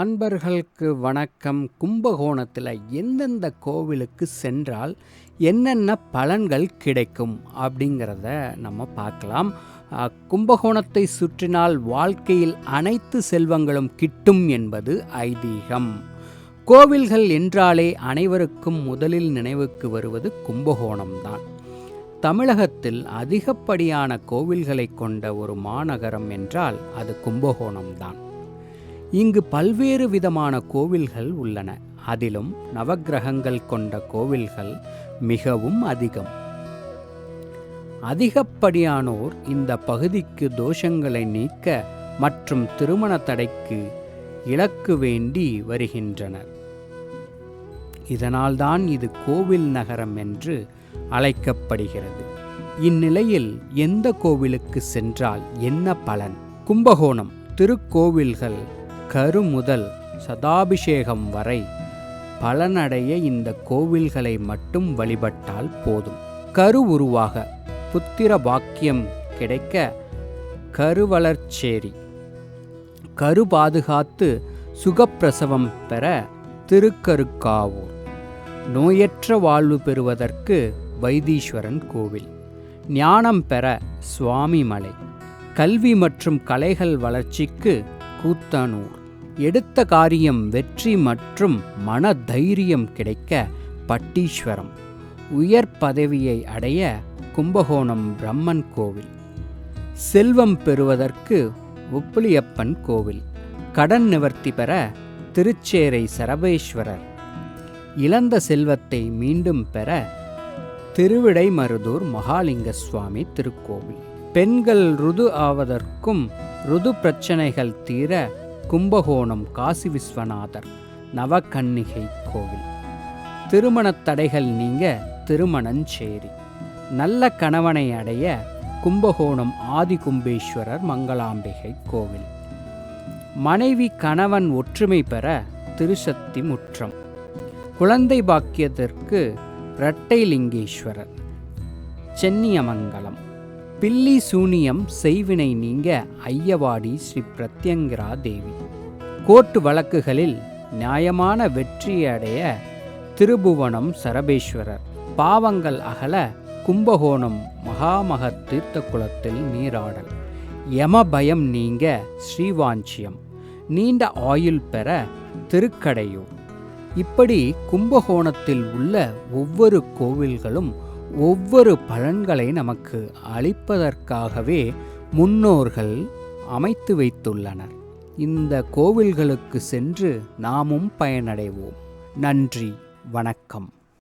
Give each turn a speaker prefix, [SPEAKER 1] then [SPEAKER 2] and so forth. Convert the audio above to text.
[SPEAKER 1] அன்பர்களுக்கு வணக்கம். கும்பகோணத்தில் எந்தெந்த கோவிலுக்கு சென்றால் என்னென்ன பலன்கள் கிடைக்கும் அப்படிங்கிறத நம்ம பார்க்கலாம். கும்பகோணத்தை சுற்றினால் வாழ்க்கையில் அனைத்து செல்வங்களும் கிட்டும் என்பது ஐதீகம். கோவில்கள் என்றாலே அனைவருக்கும் முதலில் நினைவுக்கு வருவது கும்பகோணம்தான் தமிழகத்தில் அதிகப்படியான கோவில்களை கொண்ட ஒரு மாநகரம் என்றால் அது கும்பகோணம்தான் இங்கு பல்வேறு விதமான கோவில்கள் உள்ளன. அதிலும் நவக்கிரகங்கள் கொண்ட கோவில்கள் மிகவும் அதிகம். அதிகப்படியானோர் இந்த பகுதிக்கு தோஷங்களை நீக்க மற்றும் திருமண தடைக்கு இலக்கு வேண்டி வருகின்றனர். இதனால்தான் இது கோவில் நகரம் என்று அழைக்கப்படுகிறது. இந்நிலையில் எந்த கோவிலுக்கு சென்றால் என்ன பலன்? கும்பகோணம் திருக்கோவில்கள் கரு முதல் சதாபிஷேகம் வரை பலனடைய இந்த கோவில்களை மட்டும் வழிபட்டால் போதும். கரு உருவாக புத்திர பாக்கியம் கிடைக்க கருவளர்ச்சேரி. கரு பாதுகாத்து சுகப்பிரசவம் பெற திருக்கருக்காவூர். நோயற்ற வாழ்வு பெறுவதற்கு வைத்தீஸ்வரன் கோவில். ஞானம் பெற சுவாமிமலை. கல்வி மற்றும் கலைகள் வளர்ச்சிக்கு கூத்தனூர். எடுத்த காரியம் வெற்றி மற்றும் மன தைரியம் கிடைக்க பட்டீஸ்வரம். உயர் பதவியை அடைய கும்பகோணம் பிரம்மன் கோவில். செல்வம் பெறுவதற்கு உப்புளியப்பன் கோவில். கடன் நிவர்த்தி பெற திருச்சேரை சரபேஸ்வரர். இழந்த செல்வத்தை மீண்டும் பெற திருவிடைமருதூர் மகாலிங்க சுவாமி திருக்கோவில். பெண்கள் ருது ஆவதற்கும் ருது பிரச்சனைகள் தீர கும்பகோணம் காசி விஸ்வநாதர் நவகன்னிகை கோவில். திருமணத் தடைகள் நீங்க திருமணஞ்சேரி. நல்ல கணவனை அடைய கும்பகோணம் ஆதி கும்பேஸ்வரர் மங்களாம்பிகை கோவில். மனைவி கணவன் ஒற்றுமை பெற திருசக்தி முற்றம். குழந்தை பாக்கியத்திற்கு இரட்டைலிங்கேஸ்வரர் சென்னியமங்கலம். பில்லி சூனியம் செய்வினை நீங்க ஐயவாடி ஸ்ரீ பிரத்யங்கிரா தேவி. கோர்ட்டு வழக்குகளில் நியாயமான வெற்றியடைய திருபுவனம் சரபேஸ்வரர். பாவங்கள் அகல கும்பகோணம் மகாமக தீர்த்த குளத்தில் நீராடல். யம பயம் நீங்க ஸ்ரீவாஞ்சியம். நீண்ட ஆயுள் பெற திருக்கடையூர். இப்படி கும்பகோணத்தில் உள்ள ஒவ்வொரு கோவில்களும் ஒவ்வொரு பலன்களை நமக்கு அளிப்பதற்காகவே முன்னோர்கள் அமைத்து வைத்துள்ளனர். இந்த கோவில்களுக்கு சென்று நாமும் பயனடைவோம். நன்றி வணக்கம்.